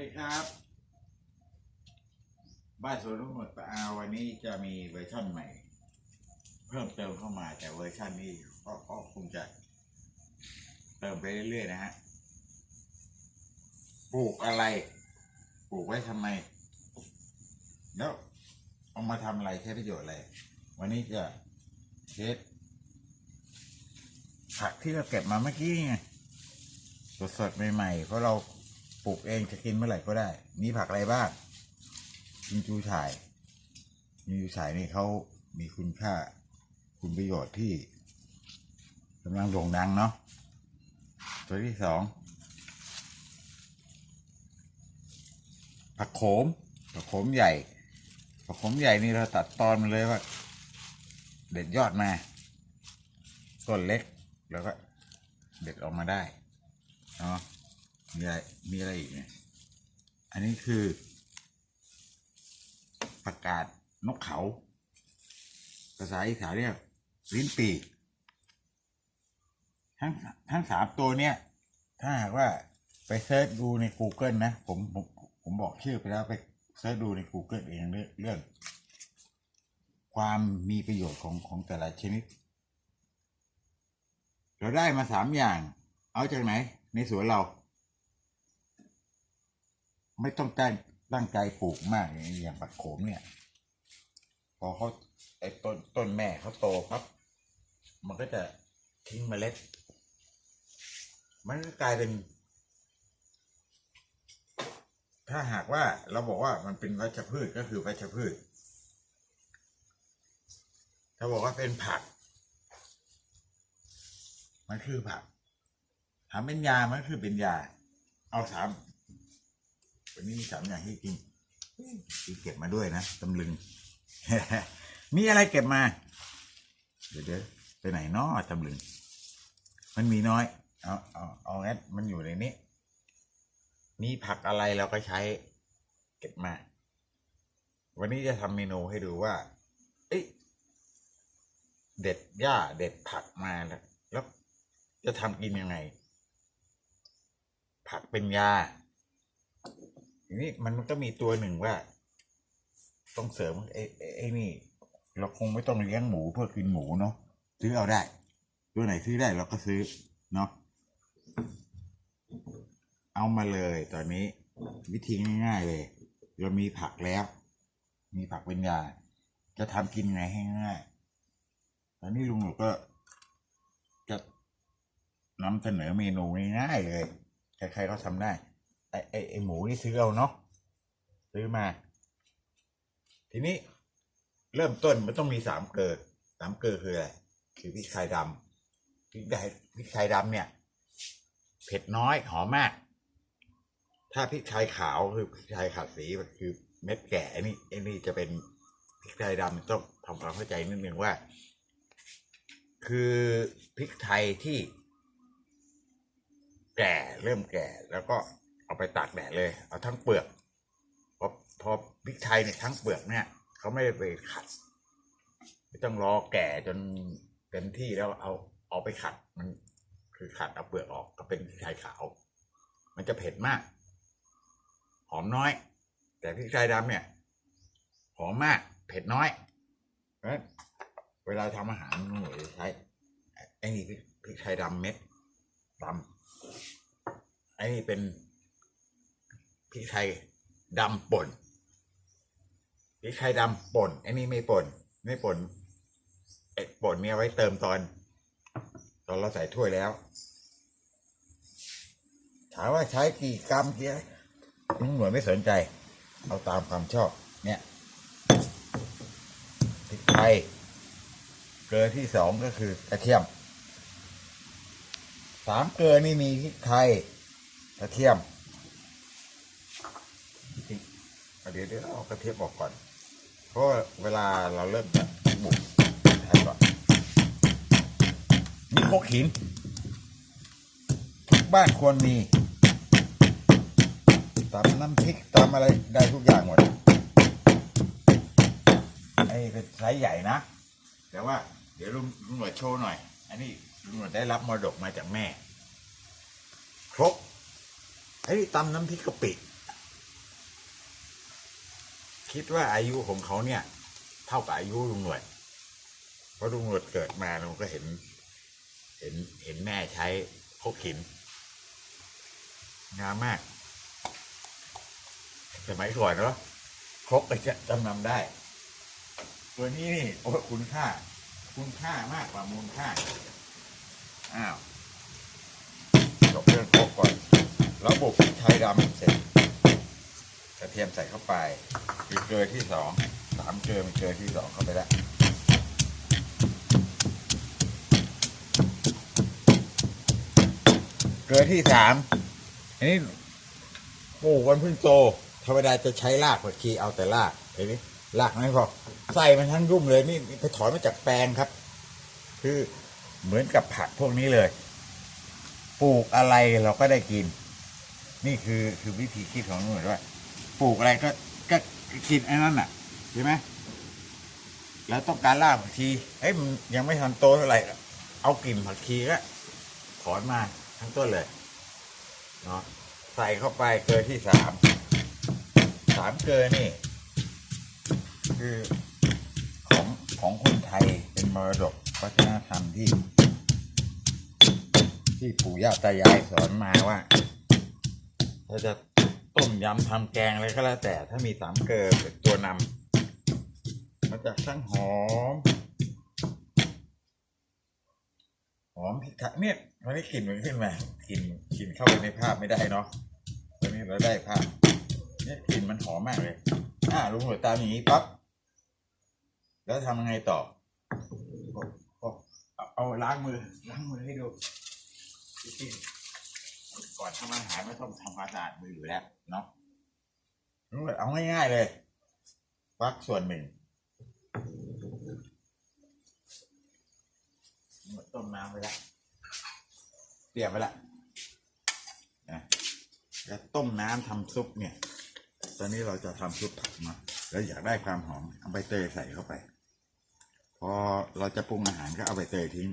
ดีครับ บ้านสวนลุงหมดปะอาวันนี้จะมีเวอร์ชันใหม่ เพิ่มเติมเข้ามาแต่เวอร์ชันนี้ก็ก็คงจะเติมไปเรื่อยๆนะฮะปลูกอะไร ปลูกไว้ทำไม แล้วเอามาทำอะไรใช้ประโยชน์อะไร วันนี้จะเทสผักที่เราเก็บมาเมื่อกี้ไงสดๆใหม่ๆเพราะเรา ลูกเองจะกินเมื่อไหร่ก็ได้ มีผักอะไรบ้างจิงจูฉ่ายจิงจูฉ่ายนี่เขามีคุณค่า คุณประโยชน์ที่กำลังโด่งดังเนาะ ตัวที่สอง ผักโขม ผักโขมใหญ่ ผักโขมใหญ่นี่เราตัดตอนมาเลยว่า เด็ดยอดมา ต้นเล็ก แล้วก็ เด็ดออกมาได้ เนาะ มีอะไรมีอะไรอีกเนี่ยอันนี้คือประกาศนกเขาภาษาอีสานเรียกลิ้นปีกทั้งทั้งสามตัวเนี่ย ถ้าหากว่าไปเซิร์ชดูใน Google นะ ผมผมผมบอกชื่อไปแล้วไปเซิร์ชดูใน Google เองเรื่อง ความมีประโยชน์ของของแต่ละชนิด เราได้มาสามอย่าง เอาจากไหน ในสวนเรา ไม่ต้องตั้งตั้งใจปลูกมากอย่างปักโขมเนี่ย พอเขาไอ้ต้นต้นแม่เขาโตครับ มันก็จะทิ้งเมล็ด มันก็กลายเป็น ถ้าหากว่าเราบอกว่ามันเป็นวัชพืชก็คือวัชพืช ถ้าบอกว่าเป็นผัก มันคือผักถามเป็นยามันคือเป็นยา เอาสาม วันนี้มีสามอย่างให้กินที่เก็บมาด้วยนะตำลึง มีอะไรเก็บมา เดี๋ยวเดี๋ยวไปไหนน้อตำลึง มันมีน้อย เอาเอาเอางั้นมันอยู่ในนี้ มีผักอะไรเราก็ใช้ เก็บมา วันนี้จะทำเมนูให้ดูว่า เอ้ยเด็ดหญ้าเด็ดผักมาแล้วแล้วจะทำกินยังไง ผักเป็นยา ทีนี้มันก็มีตัวหนึ่งว่า ต้องเสริมไอ้ไอ้ไอนี่ เราคงไม่ต้องเลี้ยงหมูเพื่อกินหมูเนาะซื้อเอาได้ ตัวไหนซื้อได้เราก็ซื้อเนาะเอามาเลยตอนนี้ วิธีง่ายๆเลย เรามีผักแล้ว มีผักเป็นยาจะทำกินไงให้ง่ายตอนนี้ลุงหนูก็จะนำเสนอเมนูง่ายๆเลย ใครๆก็ทำได้ ไอ้ไอ้ไอ้หมูนี่ซื้อเอาเนาะซื้อมา ทีนี้เริ่มต้นมันต้องมีสามเกลือสามเกลือคืออะไรคือพริกไทยดำพริกไทยพริกไทยดำเนี่ย เผ็ดน้อยหอมมาก ถ้าพริกไทยขาวคือพริกไทยขาดสีคือเม็ดแก่นนี้อันนี้จะเป็นพริกไทยดำต้องทำความเข้าใจนิดนึงว่า คือพริกไทยที่ แก่เริ่มแก่แล้วก็ เอาไปตากแดดเลย เอาทั้งเปลือกพอพอพริกไทยเนี่ยทั้งเปลือกเนี่ยเขาไม่ได้ไปขัด ไม่ต้องรอแก่จนเต็มที่แล้วเอาเอาไปขัดมันคือขัดเอาเปลือกออกก็เป็นพริกไทยขาว มันจะเผ็ดมาก หอมน้อย แต่พริกไทยดำเนี่ย หอมมาก เผ็ดน้อยเวลาทำอาหารหนูจะใช้ไอ้นี่พริกพริกไทยดำเม็ดดำไอ้นี่เป็น พริกไทยดำป่นพริกไทยดำป่นไอ้นี่ไม่ป่นไม่ป่นไอ้ป่นเนี่ยไว้เติมตอน ตอนเราใส่ถ้วยแล้ว ถามว่าใช้กี่กรัมกี่อะไรลุงหน่วยไม่สนใจ เอาตามความชอบ เนี่ยพริกไทยเกลือที่สองก็คือกระเทียมสามเกลือนี่มีพริกไทยกระเทียม เดี๋ยวเดี๋ยวเอากระเทียมออกก่อน เพราะเวลาเราเริ่มจะบุกทำก่อนมีโคกหินทุกบ้านควรมีตำน้ำพริกตำอะไรได้ทุกอย่างหมดไอ้เป็นไซส์ใหญ่นะ แต่ว่า เดี๋ยวลุงลุงหนวดโชว์หน่อย อันนี้ลุงหนวดได้รับมรดกมาจากแม่ ครกไอ้นี่ตำน้ำพริกกะปิ คิดว่าอายุของเขาเนี่ย เท่ากับอายุลุงหนวดเพราะลุงหนวดเกิดมาเราก็เห็น เห็นเห็นแม่ใช้คกหินงามมากสมัยก่อนเนาะครกก็จะจำนำได้ ตัวนี้นี่โอ้คุณค่า คุณค่ามากกว่ามูลค่า อ้าวจบเรื่องครกก่อน แล้วบุกพริกไทยดำเสร็จ ระเทียมใส่เข้าไปมีเกลือที่สองสามเกลือมีเกลือที่สองเข้าไปแล้วเกลือที่สามอันนี้ปลูกวันเพึ่งโตธรรมดาจะใช้รากผักชีเอาแต่รากเห็นไหมรากไม่พอใส่มันทั้งรุ่มเลยนี่ไปถอนมาจากแปลงครับ คือเหมือนกับผักพวกนี้เลย ปลูกอะไรเราก็ได้กิน นี่คือคือวิธีคิดของหนูว่า ปลูกอะไรก็ก็กินไอ้นั่นน่ะใช่ไหมแล้วต้องการราผักชีเอ้ยมันยังไม่ทันโตเท่าไหร่หรอกเอากลิ่นผักชีก็ถอนมาทั้งต้นเลยเนาะใส่เข้าไปเกลือที่สามสามเกลือนี่ คือของของคนไทยเป็นมรดกวัฒนธรรมที่ ที่ปู่ย่าตายายสอนมาว่าถ้าจะ ต้มยำทำแกงอะไรก็แล้วแต่ถ้ามีสามเกลือเป็นตัวนำมันจะทั้งหอม หอมพริกไทยเนี่ยวันนี้กลิ่นมันขึ้นมากลิ่นกลิ่นเข้าไปในภาพไม่ได้เนาะวันนี้เราได้ภาพเนี่ยกลิ่นมันหอมมากเลย อ่าลุงหัวตามอย่างนี้ปั๊บแล้วทำยังไงต่อออเอาล้างมือล้างมือให้ดู ก่อนทำอาหารไม่ต้องทำความสะอาดมืออยู่แล้วเนาะเอาง่ายๆเลยฟักส่วนหนึ่งหัวต้มน้ำไปแล้วเตรียมไปแล้วนะแล้วต้มน้ำทำซุปเนี่ย ตอนนี้เราจะทำซุปผักมาแล้วอยากได้ความหอมเอาใบเตยใส่เข้าไป พอเราจะปรุงอาหารก็เอาใบเตยทิ้ง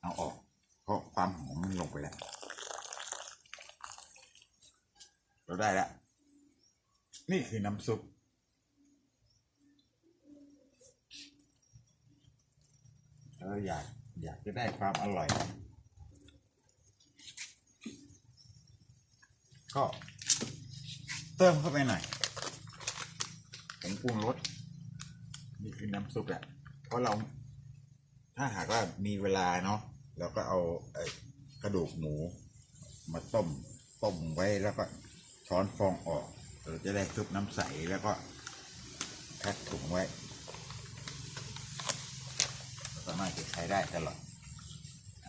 เอาออก เพราะความหอมมันลงไปแล้ว เราได้แล้ว นี่คือน้ำซุป เราอยากอยากจะได้ความอร่อย ก็เติมเข้าไปหน่อยผงปรุงรสนี่คือน้ำซุปแหละเพราะเราถ้าหากว่ามีเวลาเนาะเราก็เอากระดูกหมูมาต้มต้มไว้แล้วก็ ช้อนฟองออก เราจะได้ซุปน้ำใสแล้วก็แพ็คถุงไว้ สามารถจะใช้ได้ตลอด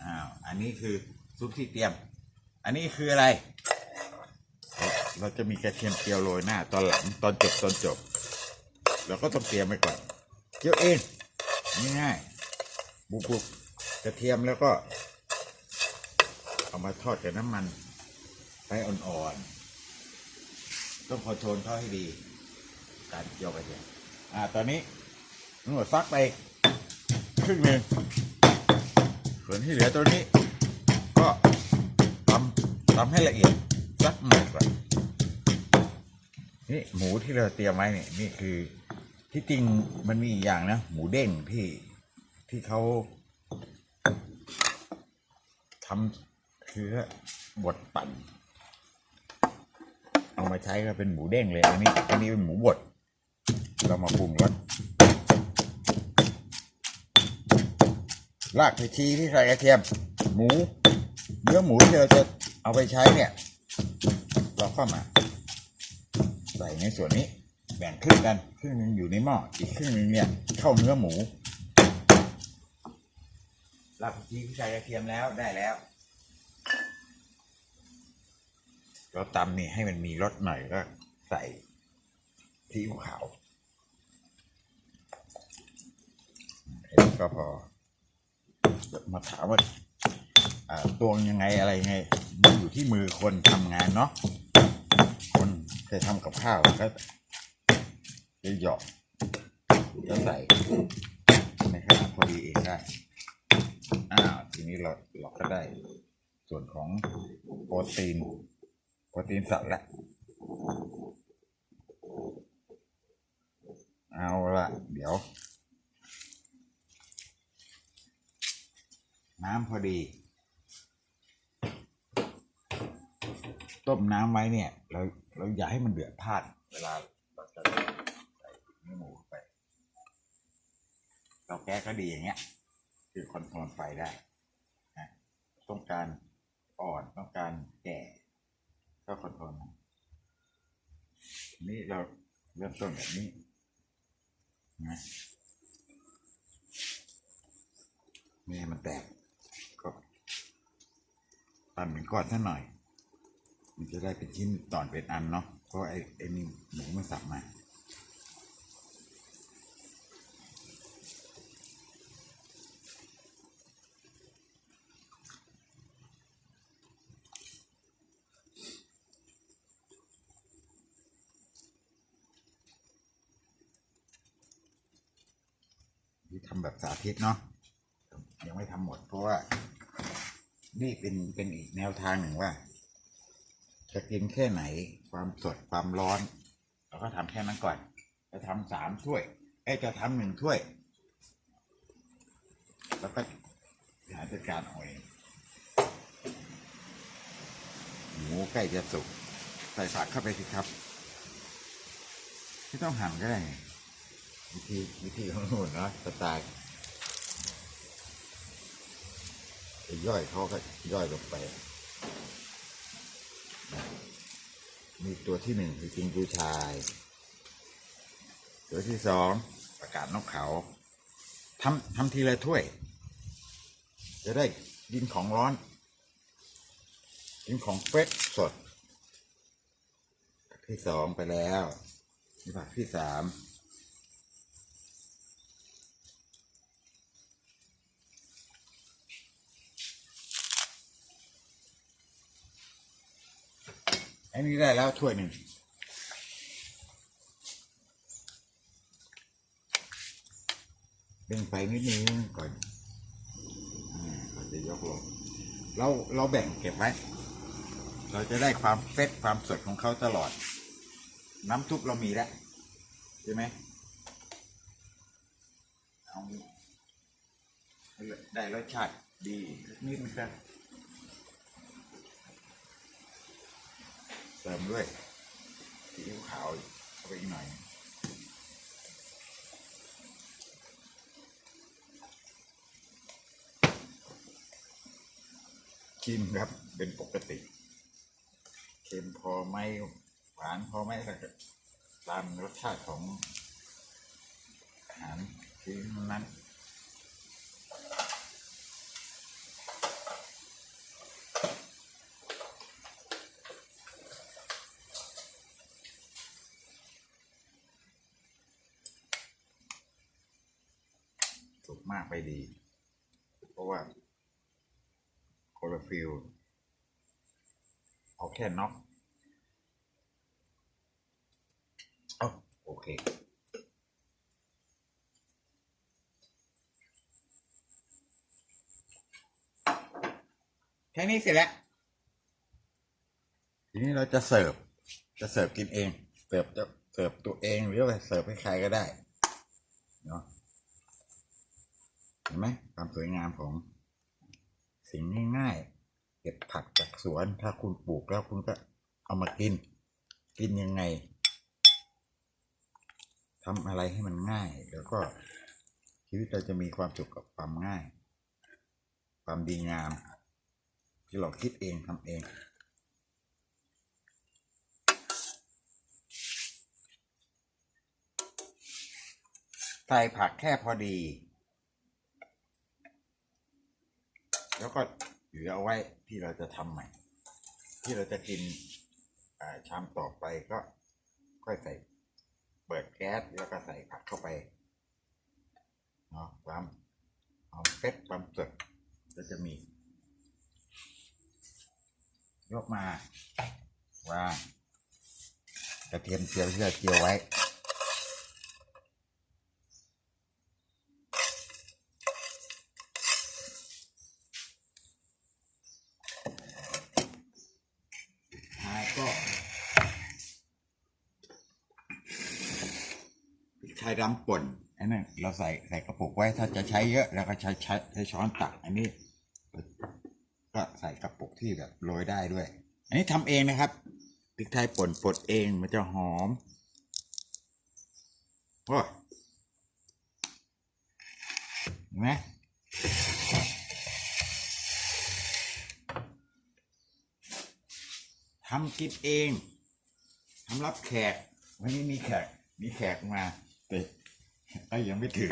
อ้าว อันนี้คือซุปที่เตรียม อันนี้คืออะไร เราจะมีกระเทียมเจียวโรยหน้า ตอนหลังตอนจบตอนจบ เราก็ต้องเตรียมไว้ก่อน เจียวเองง่ายๆบุบุกกระเทียมแล้วก็ เอามาทอดกับน้ำมันไฟอ่อนๆ ต้องคอนโทรลเขาให้ดี การเจียวกระเทียมอ่า ตอนนี้นวดฟักไปครึ่งหนึ่งส่วนที่เหลือตัวนี้ ก็ทำทำให้ละเอียดสักหน่อยก่อนนี่หมูที่เราเตรียมไว้เนี่ยนี่คือที่จริงมันมีอีกอย่างนะ หมูเด้งที่ที่เขาทำคือบดปั่น เอามาใช้ก็เป็นหมูเด้งเลย อันนี้ อันนี้เป็นหมูบด เรามาปรุงรสรากผักชีที่ใส่กระเทียม หมู เนื้อหมูที่เราจะเอาไปใช้เนี่ย เราเข้ามา ใส่ในส่วนนี้ แบ่งครึ่งกัน ครึ่งหนึงอยู่ในหม้อ อีกครึ่งหนึงเนี่ย เข้าเนื้อหมูรากผักชีที่ใส่กระเทียมแล้วได้แล้ว เราตำนี่ให้มันมีรสหน่อยก็ใส่ซีอิ๊วขาวแค่นี้ก็พอมาถามว่าตวงยังไงอะไรไงมันอยู่ที่มือคนทำงานเนาะคนเคยทำกับข้าวก็จะหยอกจะใส่ในขนาดพอดีเองได้อ้าวทีนี้เราเราก็ได้ ส่วนของโปรตีน โปรตีนสัตว์ละ เอาละเดี๋ยว น้ำพอดี ต้มน้ำไว้เนี่ย เราเราอย่าให้มันเดือดพลาด เวลาเราจะใส่เนื้อหมูเข้าไป เราแก้ก็ดีอย่างเงี้ย คือคอนโทรลไฟได้ ต้องการอ่อนต้องการแก่ ก็คอนโทษนะนี่เราเริ่มต้นแบบนี้นะไม่ให้มันแตกก็ปั่นเป็นก้อนซะหน่อย มันจะได้เป็นชิ้นตอนเป็นอันเนาะเพราะไอ้ไอ้นี่หมูมันสับมา แบบสาธิตเนาะยังไม่ทำหมด เพราะว่า นี่เป็นเป็นอีกแนวทางหนึ่งว่า จะกินแค่ไหน ความสดความร้อนเราก็ทำแค่นั้นก่อน จะทำสามถ้วยเอ้จะทำหนึ่งถ้วย แล้วก็หาจัดการเอาเองหมูใกล้จะสุกใส่ผักเข้าไปสิครับ ไม่ต้องหั่นก็ได้ วิธีวิธีของหนูนะสไตล์ย่อยเขาก็ย่อยลงไป มีตัวที่หนึ่งคือจิงกูชาย ตัวที่สองประกาศนกเขาทำทำทีละถ้วย จะได้กินของร้อน กินของเฟรชสด ที่สองไปแล้วนี่ผักที่สาม อันนี้ได้แล้วถ้วยหนึ่งเบ่งไฟนิดนึงก่อนอ่าเราจะยกลงเราเราแบ่งเก็บไว้ เราจะได้ความเฟรชความสดของเขาตลอด น้ำซุปเรามีแล้วใช่ไหมเอาได้รสชาติดีนิดนึงครับ เติมด้วยซีอิ๊วขาวเข้าไปอีกหน่อยชิมครับ เป็นปกติเค็มพอไหมหวานพอไหมก็จะตามรสชาติของอาหารที่นั้น สุกมากไปดี เพราะว่าโคลอฟิลเอาแค่น็อกเอาโอเคแค่นี้เสร็จแล้ว ทีนี้เราจะเสิร์ฟ จะเสิร์ฟกินเอง เสิร์ฟจะเสิร์ฟตัวเองหรือว่าเสิร์ฟให้ใครก็ได้ เนาะ เห็นไหมความสวยงามของสิ่งง่ายๆ เก็บผักจากสวน ถ้าคุณปลูกแล้วคุณก็เอามากิน กินยังไงทำอะไรให้มันง่าย แล้วก็ชีวิตเราจะมีความสุขกับความง่าย ความดีงาม ที่เราคิดเองทำเองใส่ผักแค่พอดี แล้วก็เหลือเอาไว้ที่เราจะทำใหม่ ที่เราจะกินชามต่อไปก็ค่อยใส่เปิดแก๊สแล้วก็ใส่ผักเข้าไปเนาะความหอมเฟ็ดความสดก็จะมี ยกมาวางกระเทียมเจียวที่เราเจียวไว้ ท้ายก็พ ริกไทไทยดำป่นอันนั้นเราใส่ใส่กระปุกไว้ถ้าจะใช้เยอะเราก็ใช้ใช้ใช้ช้อนตัก อันนี้ ก็ใส่กระปุกที่แบบโรยได้ด้วย อันนี้ทำเองนะครับพริกไทยป่นป่นเองมันจะหอมโอ้ยเห็นไหมทำกินเองทำรับแขก วันนี้มีแขก มีแขกมา แต่ไอ้ยังไม่ถึง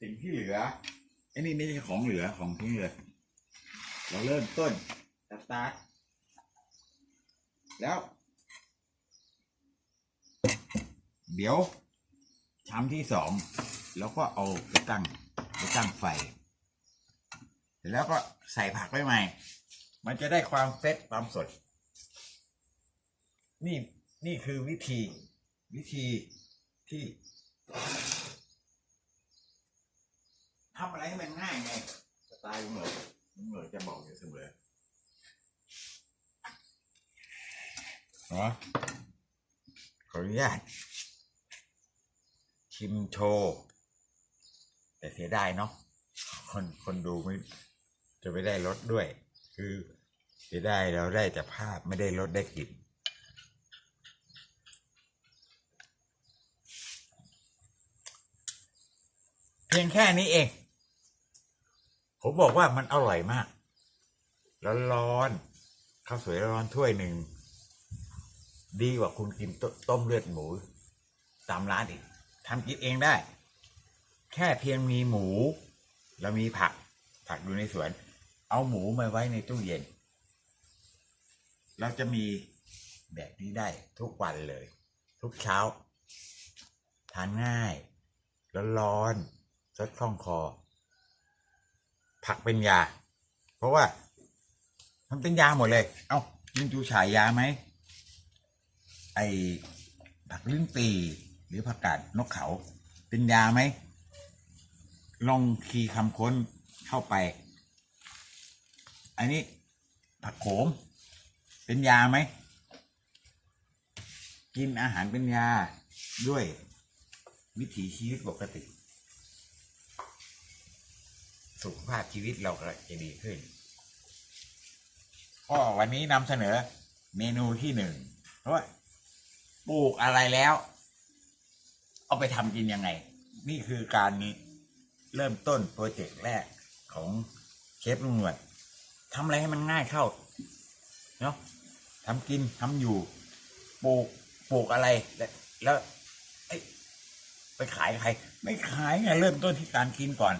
สิ่งที่เหลือไอ้นี่ไม่ใช่ของเหลือของที่เหลือเราเริ่มต้นสตาร์ทแล้ว เดี๋ยวชามที่สองแล้วก็เอาไปตั้งไปตั้งไฟ แล้วก็ใส่ผักไปใหม่ มันจะได้ความเฟรชความสด นี่นี่คือวิธี วิธีที่ทำอะไรให้มันง่ายไงสไตล์ลุงเหมยลุงเหมยจะบอกอยู่เสมอเนาะขออนุญาตชิมโชว์แต่เสียดายเนาะคนคนดูไม่จะไม่ได้ลดด้วย คือเสียดายเราได้แต่ภาพไม่ได้ลดได้กลิ่น เพียงแค่นี้เอง ผมบอกว่ามันอร่อยมาก ร้อนๆข้าวสวยร้อนถ้วยหนึ่ง ดีกว่าคุณกินตต้มเลือดหมู ตามร้านอีกทำกินเองได้ แค่เพียงมีหมู แล้วมีผัก ผักอยู่ในสวน เอาหมูมาไว้ในตู้เย็น เราจะมีแบบนี้ได้ทุกวันเลย ทุกเช้า ทานง่าย ร้อนๆ ซดคล่องคอ ผักเป็นยา เพราะว่ามันเป็นยาหมดเลย เอา้ายิงจูฉายยาไหม ไอผักลิ้นปีหรือผักกาดนกเขา เป็นยาไหม ลองคีย์คำค้นเข้าไป อันนี้ผักโขม เป็นยาไหม กินอาหารเป็นยาด้วยวิถีชีวิตปกติ สุขภาพชีวิตเราก็จะดีขึ้น ก็วันนี้นำเสนอเมนูที่หนึ่งเพราะปลูกอะไรแล้ว เอาไปทำกินยังไง นี่คือการเริ่มต้นโปรเจกต์แรกของเชฟลุงหนวดทำอะไรให้มันง่ายเข้าเนาะทำกินทำอยู่ปลูกปลูกอะไรแล้วไปขายใคร ไม่ขายไงเริ่มต้นที่การกินก่อน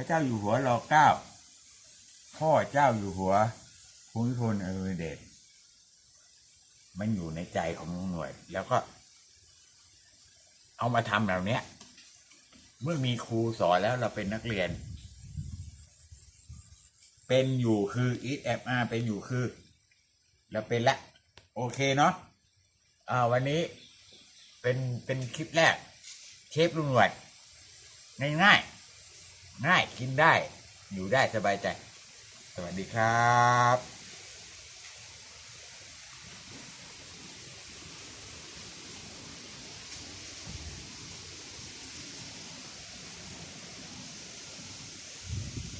ระเจ้าอยู่หัวรอเก้าพ่อเจ้าอยู่หัวภูมิพลอดุลยเดชมันอยู่ในใจของลุงหน่วย แล้วก็ เอามาทำแบบเนี้ยเมื่อมีครูสอนแล้วเราเป็นนักเรียน เป็นอยู่คือ eat m r เป็นอยู่คือ เราเป็นละ โอเคเนาะอ่าวันนี้เป็นเป็นคลิปแรกเชฟลุงหน่วดง่ายๆ ง่ายกินได้ อยู่ได้สบายใจ สวัสดีครับ